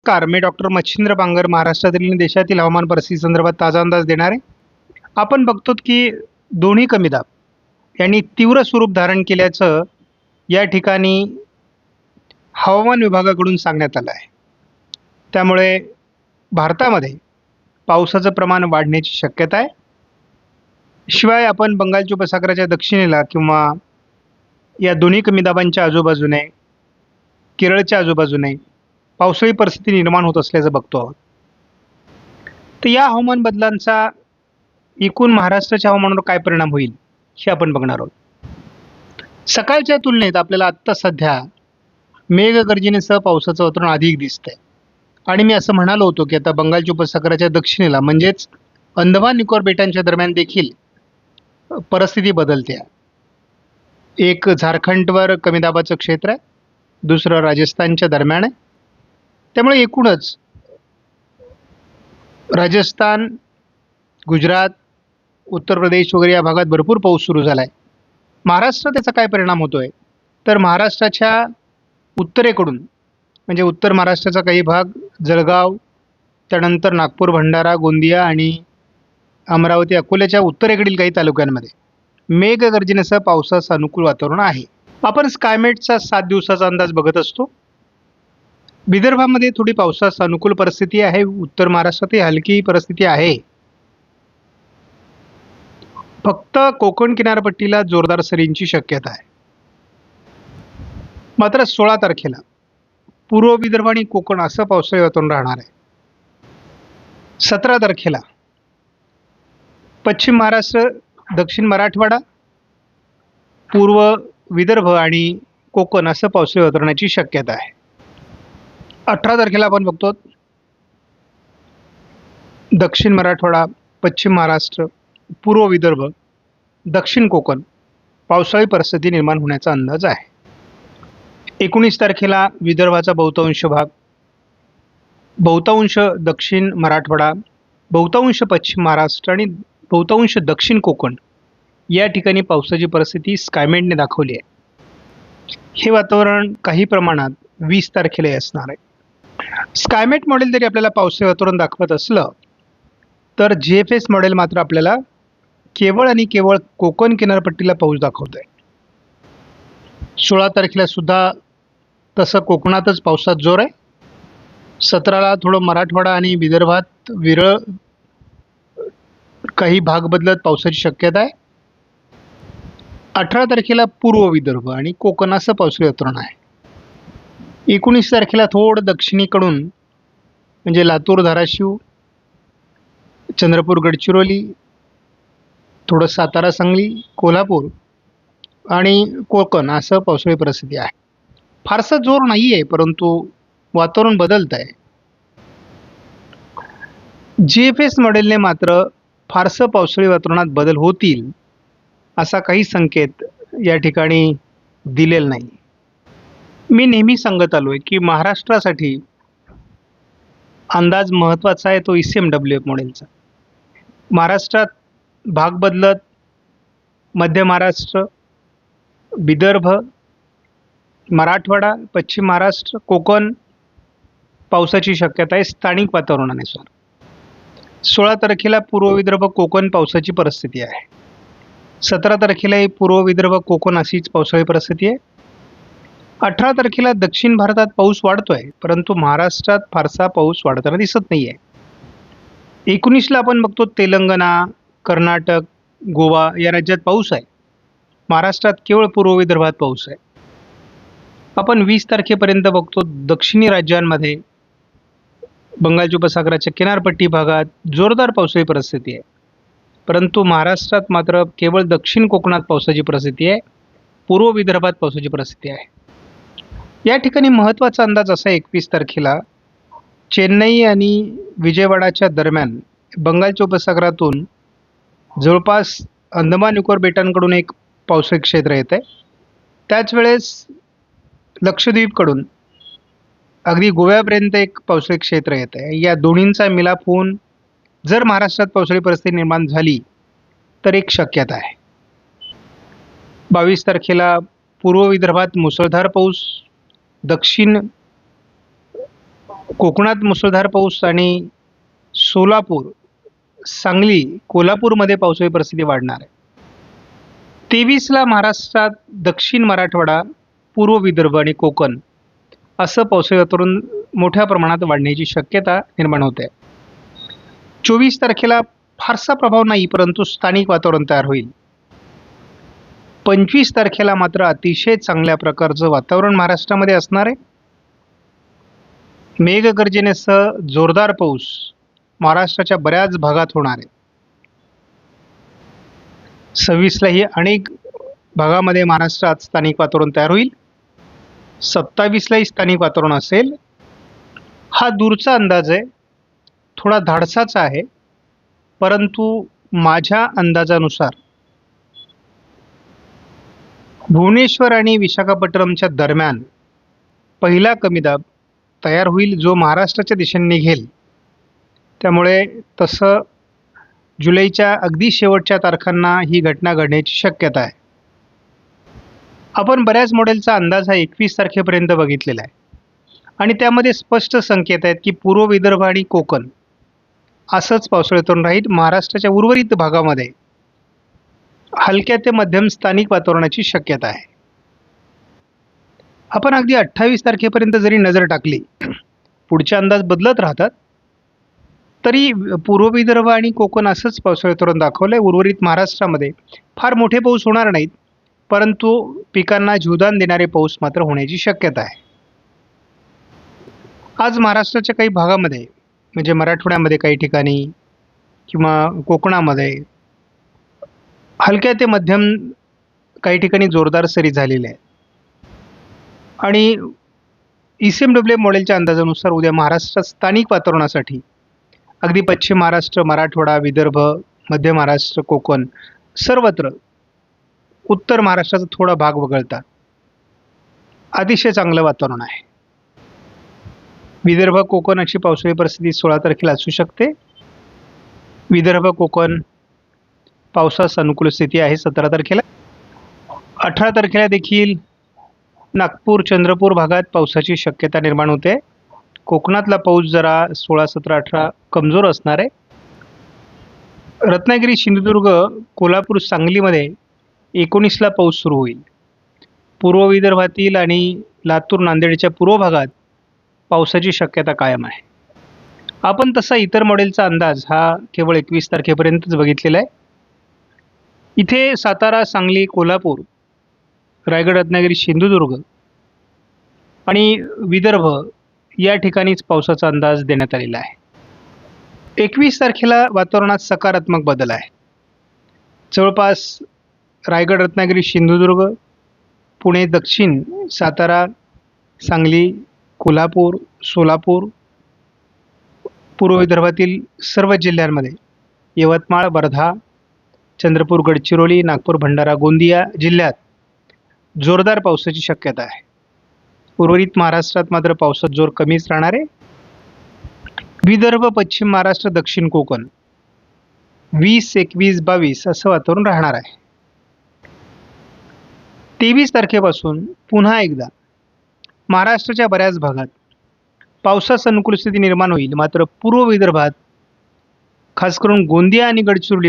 नमस्कार मी डॉक्टर मच्छिंद्र बांगर महाराष्ट्रातील आणि देशातील हवामान परिस्थिती संदर्भात ताजा अंदाज देणार. आहे आपण बघतो की दोन्ही कमी दाब यांनी तीव्र स्वरूप धारण केल्याचं या ठिकाणी हवामान विभागाकडून सांगण्यात आलं आहे. त्यामुळे भारतामध्ये पावसाचं प्रमाण वाढण्याची शक्यता आहे. शिवाय आपण बंगालच्या उपसागराच्या दक्षिणेला किंवा या दोन्ही कमी दाबांच्या आजूबाजूने केरळच्या आजूबाजूने पावसाळी परिस्थिती निर्माण होत असल्याचं बघतो आहोत. तर या हवामान बदलांचा एकूण महाराष्ट्राच्या हवामानावर काय परिणाम होईल हे आपण बघणार आहोत. सकाळच्या तुलनेत आपल्याला आत्ता सध्या मेघगर्जनेसह पावसाचं वातावरण अधिक दिसतंय. आणि मी असं म्हणालो होतो की आता बंगालच्या उपसागराच्या दक्षिणेला म्हणजेच अंदमान निकोबार बेटांच्या दरम्यान देखील परिस्थिती बदलते. आहे एक झारखंडवर कमी दाबाचं क्षेत्र आहे दुसरं राजस्थानच्या दरम्यान आहे त्यामुळे एकूणच राजस्थान गुजरात उत्तर प्रदेश वगैरे या भागात भरपूर पाऊस सुरू झाला आहे महाराष्ट्रात त्याचा काय परिणाम होतो आहे तर महाराष्ट्राच्या उत्तरेकडून म्हणजे उत्तर महाराष्ट्राचा काही भाग जळगाव त्यानंतर नागपूर भंडारा गोंदिया आणि अमरावती अकोल्याच्या उत्तरेकडील काही तालुक्यांमध्ये मेघगर्जनेसह पावसास अनुकूल वातावरण आहे. आपण स्कायमेटचा सात दिवसाचा अंदाज बघत असतो. विदर्भामध्ये थोडी पावसास अनुकूल परिस्थिती आहे. उत्तर महाराष्ट्रातही हलकी परिस्थिती आहे. फक्त कोकण किनारपट्टीला जोरदार सरींची शक्यता आहे. मात्र सोळा तारखेला पूर्व विदर्भ आणि कोकण असं पावसाळी वातावरण राहणार आहे. सतरा तारखेला पश्चिम महाराष्ट्र दक्षिण मराठवाडा पूर्व विदर्भ आणि कोकण असं पावसाळी वातावरणाची शक्यता आहे. अठरा तारखेला आपण बघतो दक्षिण मराठवाडा पश्चिम महाराष्ट्र पूर्व विदर्भ दक्षिण कोकण पावसाळी परिस्थिती निर्माण होण्याचा अंदाज आहे. एकोणीस तारखेला विदर्भाचा बहुतांश भाग बहुतांश दक्षिण मराठवाडा बहुतांश पश्चिम महाराष्ट्र आणि बहुतांश दक्षिण कोकण या ठिकाणी पावसाची परिस्थिती स्कायमेटने दाखवली आहे. हे वातावरण काही प्रमाणात वीस तारखेलाही असणार आहे. स्कायमेट मॉडेल जरी आपल्याला पावसाळी वातावरण दाखवत असलं तर जी एफ एस मॉडेल मात्र आपल्याला केवळ आणि केवळ कोकण किनारपट्टीला पाऊस दाखवत आहे सोळा तारखेला सुद्धा तसं कोकणातच पावसात जोर आहे. सतराला थोडं मराठवाडा आणि विदर्भात विरळ काही भाग बदलत पावसाची शक्यता आहे. अठरा तारखेला पूर्व विदर्भ आणि कोकण असं पावसाळी वातावरण आहे. एकोणीस तारखेला थोडं दक्षिणेकडून म्हणजे लातूर धाराशिव चंद्रपूर गडचिरोली थोडं सातारा सांगली कोल्हापूर आणि कोकण असं पावसाळी परिस्थिती आहे. फारसा जोर नाही आहे परंतु वातावरण बदलत आहे जी एफ एस मॉडेलने मात्र फारसं पावसाळी वातावरणात बदल होतील असा काही संकेत या ठिकाणी दिलेला नाही. मी नेहमी सांगत आलो आहे की महाराष्ट्रासाठी अंदाज महत्त्वाचा आहे तो E C M W F मॉडेलचा. महाराष्ट्रात भाग बदलत मध्य महाराष्ट्र विदर्भ मराठवाडा पश्चिम महाराष्ट्र कोकण पावसाची शक्यता आहे स्थानिक वातावरणानुसार सोळा तारखेला पूर्व विदर्भ कोकण पावसाची परिस्थिती आहे. सतरा तारखेला ही पूर्व विदर्भ कोकण अशीच पावसाळी परिस्थिती आहे. अठरा तारखेला दक्षिण भारतात पाऊस वाढतो आहे परंतु महाराष्ट्रात फारसा पाऊस वाढताना दिसत नाही आहे एकोणीसला आपण बघतो तेलंगणा कर्नाटक गोवा या राज्यात पाऊस आहे. महाराष्ट्रात केवळ पूर्व विदर्भात पाऊस आहे. आपण वीस तारखेपर्यंत बघतो दक्षिणी राज्यांमध्ये बंगालच्या उपसागराच्या किनारपट्टी भागात जोरदार पावसाची परिस्थिती आहे. परंतु महाराष्ट्रात मात्र केवळ दक्षिण कोकणात पावसाची परिस्थिती आहे पूर्व विदर्भात पावसाची परिस्थिती आहे. या ठिकाणी महत्त्वाचा अंदाज असा एकवीस तारखेला. चेन्नई आणि विजयवाडाच्या दरम्यान बंगालच्या उपसागरातून जवळपास अंदमान निकोबार बेटांकडून एक पावसाळी क्षेत्र येत आहे. त्याच वेळेस लक्षद्वीपकडून अगदी गोव्यापर्यंत एक पावसाळी क्षेत्र येत आहे. या दोन्हींचा मिलाप होऊन जर महाराष्ट्रात पावसाळी परिस्थिती निर्माण झाली तर एक शक्यता आहे. बावीस तारखेला पूर्व विदर्भात मुसळधार पाऊस दक्षिण कोकणात मुसळधार पाऊस आणि सोलापूर सांगली कोल्हापूरमध्ये पावसाळी परिस्थिती वाढणार आहे. तेवीसला महाराष्ट्रात दक्षिण मराठवाडा पूर्व विदर्भ आणि कोकण असं पावसाळी वातावरण मोठ्या प्रमाणात वाढण्याची शक्यता निर्माण होते. चोवीस तारखेला फारसा प्रभाव नाही परंतु स्थानिक वातावरण तयार होईल. पंचवीस तारखेला मात्र अतिशय चांगल्या प्रकारचं वातावरण महाराष्ट्रामध्ये असणार आहे. मेघगर्जनेसह जोरदार पाऊस महाराष्ट्राच्या बऱ्याच भागात होणार आहे. सव्वीसलाही अनेक भागामध्ये महाराष्ट्रात स्थानिक वातावरण तयार होईल. सत्तावीसलाही स्थानिक वातावरण असेल. हा दूरचा अंदाज आहे. थोडा धाडसाचा आहे. परंतु माझ्या अंदाजानुसार भुवनेश्वर आणि विशाखापट्टणमच्या दरम्यान पहिला कमी दाब तयार होईल जो महाराष्ट्राच्या दिशेने निघेल. त्यामुळे तसं जुलैच्या अगदी शेवटच्या तारखांना ही घटना घडण्याची शक्यता आहे. आपण बऱ्याच मॉडेलचा अंदाज हा एकवीस तारखेपर्यंत बघितलेला आहे. आणि त्यामध्ये स्पष्ट संकेत आहेत की पूर्व विदर्भ आणि कोकण असंच पावसाळ्यातून राहील महाराष्ट्राच्या उर्वरित भागामध्ये. हलक्या ते मध्यम स्थानिक वातावरणाची शक्यता आहे. आपण अगदी अठ्ठावीस तारखेपर्यंत जरी नजर टाकली पुढचे अंदाज बदलत राहतात तरी पूर्व विदर्भ आणि कोकण असंच पावसाळी धोरण दाखवलं आहे उर्वरित महाराष्ट्रामध्ये फार मोठे पाऊस होणार नाहीत परंतु पिकांना जीवदान देणारे पाऊस मात्र होण्याची शक्यता आहे. आज महाराष्ट्राच्या काही भागामध्ये म्हणजे मराठवाड्यामध्ये काही ठिकाणी किंवा कोकणामध्ये हलक्या ते मध्यम काही ठिकाणी जोरदार सरी झालेल्या आहेत. आणि ई सी एम डब्ल्यू मॉडेलच्या अंदाजानुसार उद्या महाराष्ट्रात स्थानिक वातावरणासाठी अगदी पश्चिम महाराष्ट्र मराठवाडा विदर्भ मध्य महाराष्ट्र कोकण सर्वत्र उत्तर महाराष्ट्राचा थोडा भाग वगळता अतिशय चांगलं वातावरण आहे. विदर्भ कोकण अशी पावसाळी परिस्थिती सोळा तारखेला असू शकते. विदर्भ कोकण पावसास अनुकूल स्थिती आहे सतरा तारखेला. अठरा तारखेला देखील नागपूर चंद्रपूर भागात पावसाची शक्यता निर्माण होते. कोकणातला पाऊस जरा सोळा सतरा अठरा कमजोर असणार आहे. रत्नागिरी सिंधुदुर्ग कोल्हापूर सांगलीमध्ये एकोणीसला पाऊस सुरू होईल. पूर्व विदर्भातील आणि लातूर नांदेडच्या पूर्व भागात पावसाची शक्यता कायम आहे. आपण तसा इतर मॉडेलचा अंदाज हा केवळ एकवीस तारखेपर्यंतच बघितलेला आहे. इथे सातारा सांगली कोल्हापूर रायगड रत्नागिरी सिंधुदुर्ग आणि विदर्भ या ठिकाणीच पावसाचा अंदाज देण्यात आलेला आहे. एकवीस तारखेला वातावरणात सकारात्मक बदल आहे. जवळपास रायगड रत्नागिरी सिंधुदुर्ग पुणे दक्षिण सातारा सांगली कोल्हापूर सोलापूर पूर्व विदर्भातील सर्व जिल्ह्यांमध्ये यवतमाळ वर्धा चंद्रपूर गडचिरोली नागपूर भंडारा गोंदिया जिल्ह्यात जोरदार पावसाची शक्यता आहे. उर्वरित महाराष्ट्रात मात्र पावसात जोर कमीच राहणार आहे. विदर्भ पश्चिम महाराष्ट्र दक्षिण कोकण वीस एकवीस बावीस असं वातावरण राहणार आहे. तेवीस तारखेपासून पुन्हा एकदा महाराष्ट्राच्या बऱ्याच भागात पावसास अनुकूल स्थिती निर्माण होईल. मात्र पूर्व विदर्भात खास करून गोंदिया आणि गडचिरोली